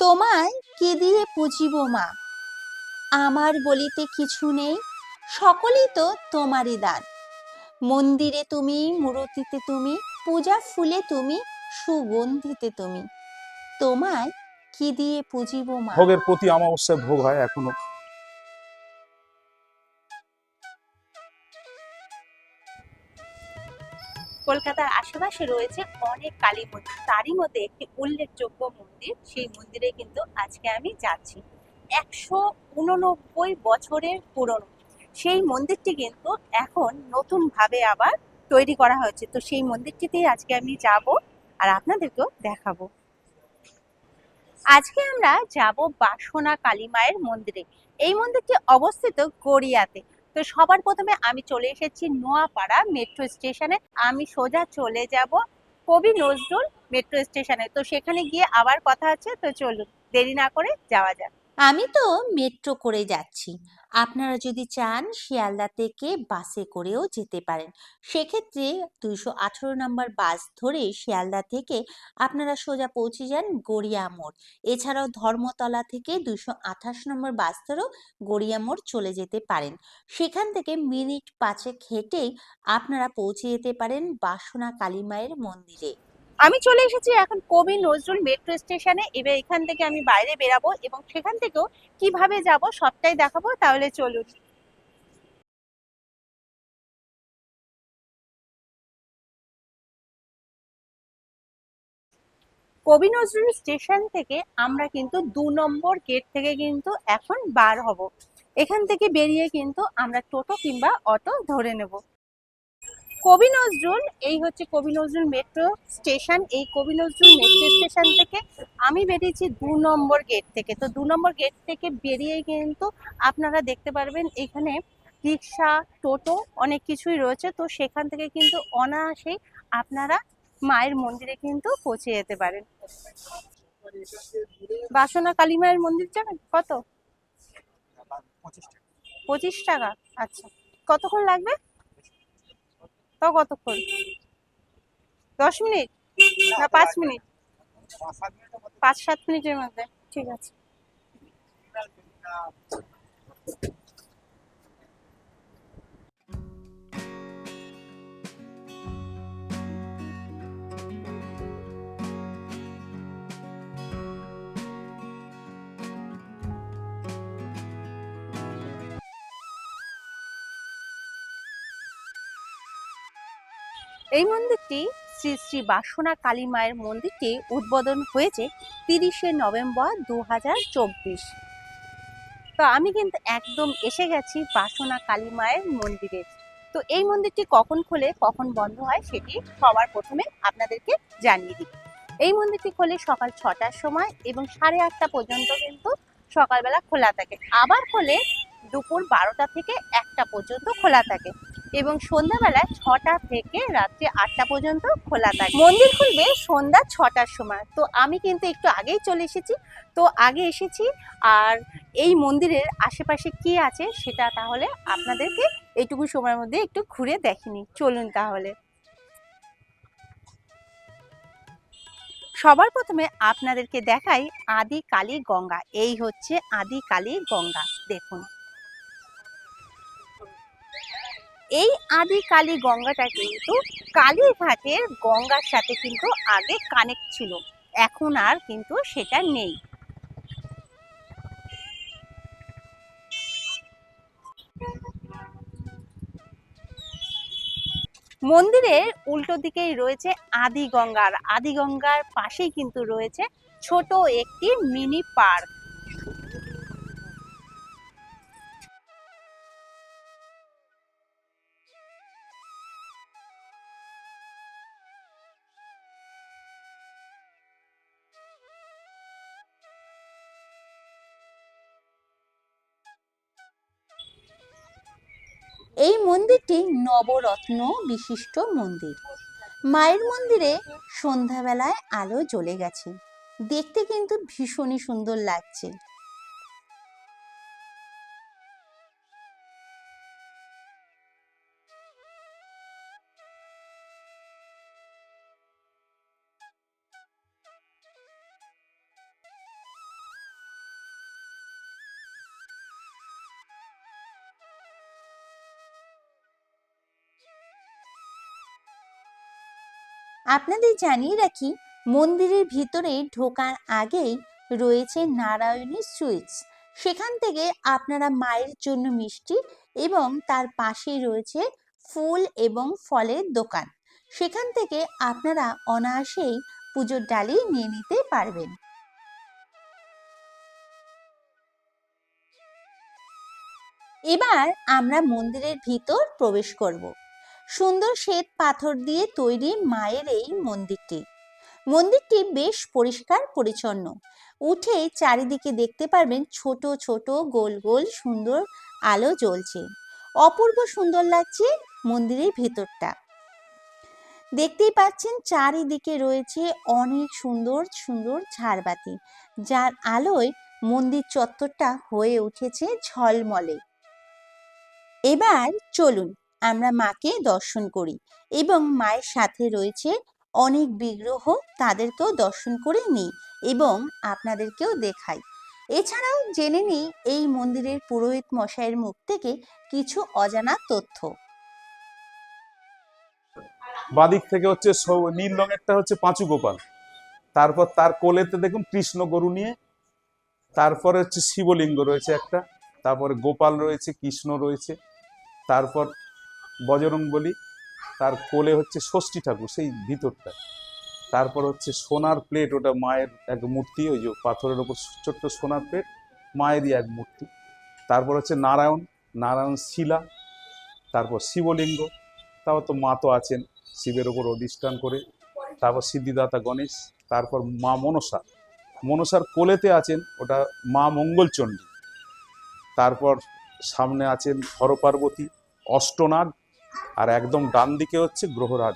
তোমায় কি দিয়ে পুজিব মা? আমার বলিতে কিছু নেই, সকলেই তো তোমারই দান। মন্দিরে তুমি, মূরতিতে তুমি, পূজা ফুলে তুমি, সুগন্ধিতে তুমি। তোমায় কি দিয়ে পুজিব মা? ভোগের প্রতি অমাবস্যায় ভোগ হয় এখনও। কলকাতার আশেপাশে রয়েছে অনেক কালী মন্দির। তারই মধ্যে একটি উল্লেখযোগ্য মন্দির, সেই মন্দিরে কিন্তু আজকে আমি যাচ্ছি। একশো উননব্বই বছরের পুরনো। সেই মন্দিরটি কিন্তু এখন নতুন ভাবে আবার তৈরি করা হয়েছে। তো সেই মন্দিরটিতেই আজকে আমি যাব আর আপনাদেরকেও দেখাবো। আজকে আমরা যাব বাসনা কালী মায়ের মন্দিরে। এই মন্দিরটি অবস্থিত গড়িয়াতে। তো সবার প্রথমে আমি চলে এসেছি নোয়াপাড়া মেট্রো স্টেশনে। আমি সোজা চলে যাব কবি নজরুল মেট্রো স্টেশনে। তো সেখানে গিয়ে আবার কথা আছে, তো চলুন, দেরি না করে যাওয়া যাক। আমি তো মেট্রো করে যাচ্ছি। আপনারা যদি চান শিয়ালদা থেকে বাসে করেও যেতে পারেন। সেক্ষেত্রে দুইশো আঠেরো নম্বর বাস ধরে শিয়ালদা থেকে আপনারা সোজা পৌঁছে যান গড়িয়া মোড়। এছাড়াও ধর্মতলা থেকে দুইশো আঠাশ নম্বর বাস ধরেও গড়িয়া মোড় চলে যেতে পারেন। সেখান থেকে মিনিট পাঁচেক হেঁটেই আপনারা পৌঁছে যেতে পারেন বাসনা কালী মায়ের মন্দিরে। আমি চলে এসেছি এখন কবি নজরুল মেট্রো স্টেশনে এবার এখান থেকে আমি বাইরে বেরাবো এবং সেখান থেকেও কীভাবে যাব সবটাই দেখাবো। তাহলে চলুন। কবি নজরুল স্টেশন থেকে আমরা কিন্তু দু নম্বর গেট থেকে কিন্তু এখন বার হব। এখান থেকে বেরিয়ে কিন্তু আমরা টোটো কিংবা অটো ধরে নেব। কবি নজরুল, এই হচ্ছে কবি নজরুল মেট্রো স্টেশন এই কবি নজরুল মেট্রো স্টেশন থেকে আমি বেরিয়েছি দু নম্বর গেট থেকে। তো দু নম্বর গেট থেকে বেরিয়ে কিন্তু আপনারা দেখতে পারবেন এখানে রিক্সা, টোটো অনেক কিছুই রয়েছে। তো সেখান থেকে কিন্তু অনায়াসেই আপনারা মায়ের মন্দিরে কিন্তু পৌঁছে যেতে পারেন। বাসনা কালী মায়ের মন্দির যাবেন? কত? পঁচিশ টাকা। আচ্ছা। কতক্ষণ লাগবে? তাও কতক্ষণ? দশ মিনিট? না পাঁচ মিনিট। পাঁচ সাত মিনিটের মধ্যে। ঠিক আছে। এই মন্দিরটি শ্রী শ্রী বাসনা কালী মায়ের মন্দিরটি উদ্বোধন হয়েছে তিরিশে নভেম্বর দু হাজার চব্বিশ। তো আমি কিন্তু একদম এসে গেছি বাসনা কালী মায়ের মন্দিরে। তো এই মন্দিরটি কখন খোলে, কখন বন্ধ হয় সেটি সবার প্রথমে আপনাদেরকে জানিয়ে দিই। এই মন্দিরটি খোলে সকাল ছটার সময় এবং সাড়ে আটটা পর্যন্ত কিন্তু সকালবেলা খোলা থাকে। আবার খোলে দুপুর বারোটা থেকে একটা পর্যন্ত খোলা থাকে। এবং সন্ধ্যাবেলা ছটা থেকে রাত্রি আটটা পর্যন্ত খোলা থাকে। মন্দির খুলবে সন্ধ্যা ছটার সময়। তো আমি কিন্তু একটু আগেই চলে এসেছি। তো আগে এসেছি আর এই মন্দিরের আশেপাশে কি আছে সেটা তাহলে আপনাদেরকে এইটুকু সময়ের মধ্যে একটু ঘুরে দেখিনি। চলুন তাহলে। সবার প্রথমে আপনাদেরকে দেখাই আদি কালী গঙ্গা। এই হচ্ছে আদি কালী গঙ্গা। দেখুন। এই আদি কালী গঙ্গাটা কিন্তু কালীঘাটের গঙ্গার সাথে কিন্তু আগে কানেক্ট ছিল। এখন আর কিন্তু সেটা নেই। মন্দিরের উল্টো দিকেই রয়েছে আদি গঙ্গার আদি গঙ্গার পাশেই কিন্তু রয়েছে ছোট একটি মিনি পার্ক এই মন্দিরটি নবরত্ন বিশিষ্ট মন্দির। মায়ের মন্দিরে সন্ধ্যাবেলায় আলো জ্বলে গেছে। দেখতে কিন্তু ভীষণই সুন্দর লাগছে। আপনাদের জানিয়ে রাখি, মন্দিরের ভিতরে ঢোকার আগেই রয়েছে নারায়ণী সুইটস। সেখান থেকে আপনারা মায়ের জন্য মিষ্টি এবং তার পাশেই রয়েছে ফুল এবং ফলের দোকান। সেখান থেকে আপনারা অনায়াসেই পুজোর ডালি নিয়ে নিতে পারবেন। এবার আমরা মন্দিরের ভিতর প্রবেশ করব। সুন্দর শ্বেত পাথর দিয়ে তৈরি মায়ের এই মন্দিরটি। মন্দিরটি বেশ পরিষ্কার পরিচ্ছন্ন। উঠে চারিদিকে দেখতে পারবেন ছোট ছোট, গোল গোল সুন্দর আলো জ্বলছে। অপূর্ব সুন্দর লাগছে মন্দিরের ভেতরটা। দেখতেই পাচ্ছেন চারিদিকে রয়েছে অনেক সুন্দর সুন্দর ঝাড়বাতি, যার আলোয় মন্দির চত্বরটা হয়ে উঠেছে ঝলমলে। এবার চলুন আমরা মাকে দর্শন করি এবং মায়ের সাথে রয়েছে অনেক বিগ্রহ তাদেরকেও দর্শন করে নিই এবং আপনাদেরকেও দেখাই। এছাড়াও জেনে নিই এই মন্দিরের পুরোহিত মশাইয়ের মুখ থেকে কিছু অজানা তথ্য। বাদিক থেকে হচ্ছে নীল রঙেরটা হচ্ছে পাঁচু গোপাল। তারপর তার কোলেতে দেখুন কৃষ্ণ গরু নিয়ে, তারপরে হচ্ছে শিবলিঙ্গ রয়েছে একটা, তারপরে গোপাল রয়েছে, কৃষ্ণ রয়েছে, তারপর বজরং বলি, তার কোলে হচ্ছে ষষ্ঠী ঠাকুর, সেই ভিতরটা। তারপর হচ্ছে সোনার প্লেট ওটা মায়ের এক মূর্তি, ওই যে পাথরের ওপর ছোট্ট সোনার প্লেট মায়েরই এক মূর্তি। তারপর হচ্ছে নারায়ণ নারায়ণ শিলা, তারপর শিবলিঙ্গ, তারপর তো মা তো আছেন, শিবের ওপর অধিষ্ঠান করে। তারপর সিদ্ধিদাতা গণেশ, তারপর মা মনসা। মনসার কোলেতে আছেন ওটা মা মঙ্গলচণ্ডী। তারপর সামনে আছেন হরপার্বতী, অষ্টনাগ আর একদম ডান দিকে হচ্ছে গ্রহরাজ।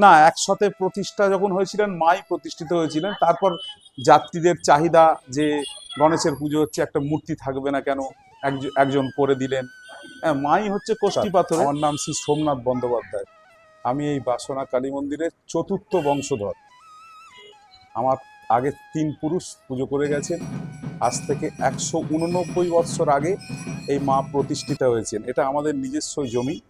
না একসাথে প্রতিষ্ঠা যখন হয়েছিলেন মাই প্রতিষ্ঠিত হয়েছিলেন। তারপর যাত্রীদের চাহিদা যে গণেশের পুজো হচ্ছে একটা মূর্তি থাকবে না কেন একজ- একজন করে দিলেন। হ্যাঁ মাই হচ্ছে কোষ্ঠী পাথর আমার নাম শ্রী সোমনাথ বন্দ্যোপাধ্যায়। আমি এই বাসনা কালী মন্দিরের চতুর্থ বংশধর। আমার আগে তিন পুরুষ পুজো করে গেছেন। আজ থেকে একশো উননব্বই বৎসর আগে এই মা প্রতিষ্ঠিত হয়েছেন। এটা আমাদের নিজস্ব জমি।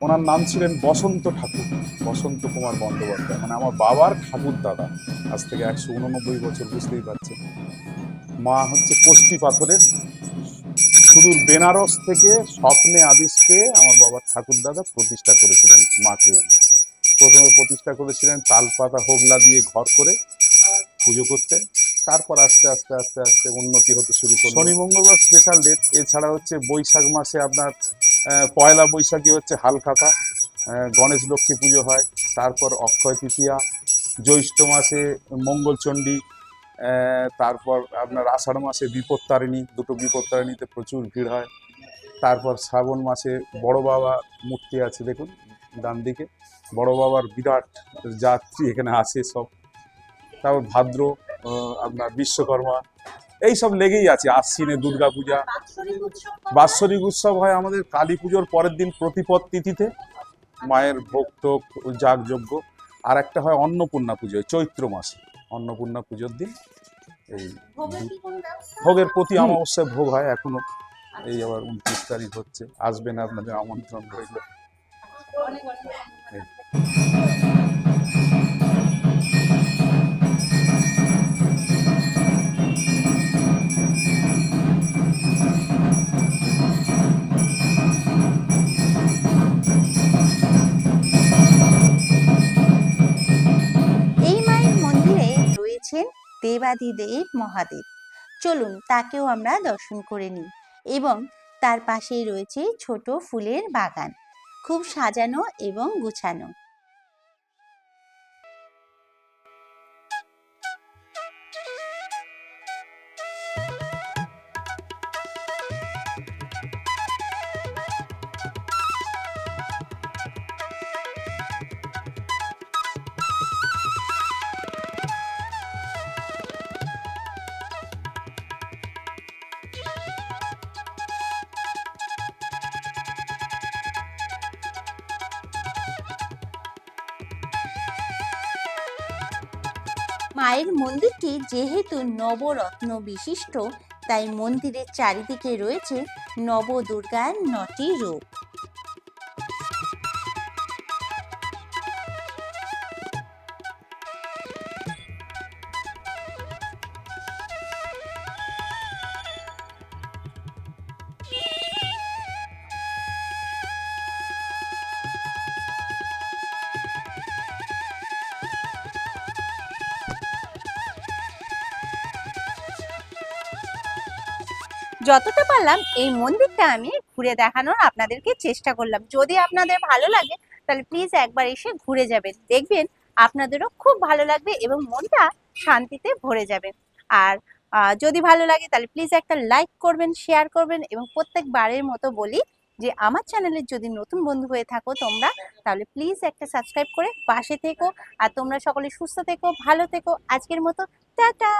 ওনার নাম ছিলেন বসন্ত ঠাকুর, বসন্ত কুমার বন্দ্যোপাধ্যায়। মানে আমার বাবার ঠাকুর দাদা। আজ থেকে একশো উননব্বই বছর, বুঝতেই পারছেন। মা হচ্ছে কোষ্ঠী পাথরের। সুদূর বেনারস থেকে স্বপ্নে আদেশ পেয়ে আমার বাবার ঠাকুর দাদা প্রতিষ্ঠা করেছিলেন মাকে। প্রথমে প্রতিষ্ঠা করেছিলেন তালপাতা, হোগলা দিয়ে ঘর করে পুজো করতেন তারপর আস্তে আস্তে আস্তে আস্তে উন্নতি হতে শুরু করল। শনি, মঙ্গলবার স্পেশাল ডেট এছাড়া হচ্ছে বৈশাখ মাসে আপনার পয়লা বৈশাখী হচ্ছে হালখাতা গণেশ লক্ষ্মী পুজো হয়, তারপর অক্ষয় তৃতীয়া, জ্যৈষ্ঠ মাসে মঙ্গলচণ্ডী তারপর আপনার আষাঢ় মাসে বিপত্তারিণী, দুটো বিপত্তারিণীতে প্রচুর ভিড় হয়, তারপর শ্রাবণ মাসে বড় বাবা মূর্তি আছে, দেখুন, ডান দিকে, বড় বাবার বিরাট যাত্রী এখানে আসে সব, তারপর ভাদ্র আপনার বিশ্বকর্মা। এই সব লেগেই আছে আশ্বিনে দুর্গা পূজা। বাৎসরিক উৎসব হয় আমাদের কালী পুজোর পরের দিন প্রতিপদ তিথিতে মায়ের ভোগ টোক যাগযজ্ঞ আর একটা হয় অন্নপূর্ণা পুজো চৈত্র মাসে। অন্নপূর্ণা পুজোর দিন এই ভোগের প্রতি অমাবস্যায় ভোগ হয় এখনও। এই আবার উনত্রিশ তারিখ হচ্ছে। আসবেন আপনাদের আমন্ত্রণ রইল। দেবাদিদেব মহাদেব। চলুন তাকেও আমরা দর্শন করে নিই এবং তার পাশেই রয়েছে ছোট ফুলের বাগান। খুব সাজানো এবং গুছানো। মায়ের মন্দিরটি যেহেতু নবরত্ন বিশিষ্ট তাই মন্দিরের চারিদিকে রয়েছে নবদুর্গার নটি রূপ। যতটা পারলাম এই মন্দিরটা আমি ঘুরে দেখানোর আপনাদেরকে চেষ্টা করলাম। যদি আপনাদের ভালো লাগে, তাহলে প্লিজ একবার এসে ঘুরে যাবেন। দেখবেন আপনাদেরও খুব ভালো লাগবে এবং মনটা শান্তিতে ভরে যাবে। আর যদি ভালো লাগে, তাহলে প্লিজ একটা লাইক করবেন শেয়ার করবেন এবং প্রত্যেকবারের মতো বলি যে, আমার চ্যানেলের যদি নতুন বন্ধু হয়ে থাকো তোমরা, তাহলে প্লিজ একটা সাবস্ক্রাইব করে পাশে থেকো। আর তোমরা সকলে সুস্থ থেকো, ভালো থেকো। আজকের মতো, টাটা!